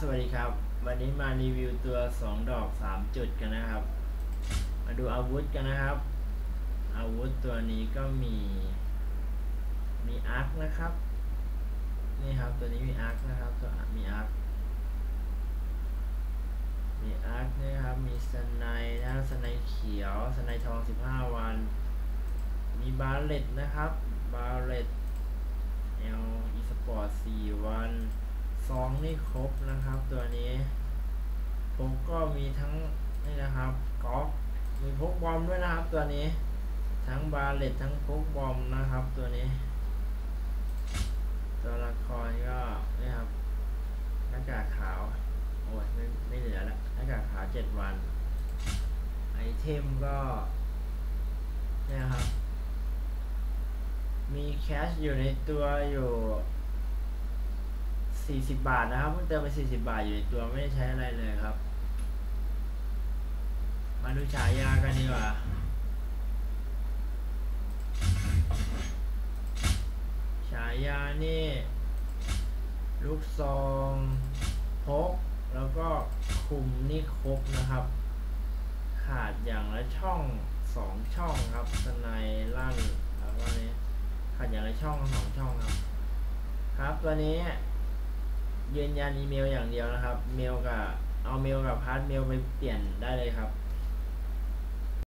สวัสดีครับ วันนี้มารีวิวตัว 2 ดอก 3 จุดกันนะครับ มาดูอาวุธกันนะครับ อาวุธตัวนี้ก็มี มีอาร์คนะครับ นี่ครับตัวนี้มีอาร์คนะครับตัวมีอาร์ค มีอาร์คนะครับ มีสไนนะครับสไนเขียว สไนทอง 15 วัน มีบาเลตนะครับ บาเลต L e sport 4วัน ซองนี่ครบนะครับตัวนี้พกก็มีทั้งนี่นะครับก๊อกมีพกบอมด้วยนะครับตัวนี้ ทั้งบาเลตทั้งพกบอมนะครับตัวนี้ ตัวละครก็นี่ครับหน้ากากขาวโอ้ยไม่ไม่เหลือและหน้ากากขาวเจ็ดวัน ไอเทมก็เนี่ยครับ มีแคชอยู่ในตัวอยู่ 40บาทนะครับเพิ่งเติมไป40บาทอยู่ในตัวไม่ได้ใช้อะไรเลยครับ มาดูฉายากันดีกว่าฉายานี่ ลูกซองพกแล้วก็คุมนี่ครบนะครับ ขาดอย่างละช่องสองช่องครับสไนลั่นแล้วก็นี้ขาดอย่างละช่องสองช่องครับ ครับตัวนี้ ยืนยันอีเมลอย่างเดียวนะครับ เมลกับเอาเมลกับพาร์ทเมลไปเปลี่ยนได้เลยครับ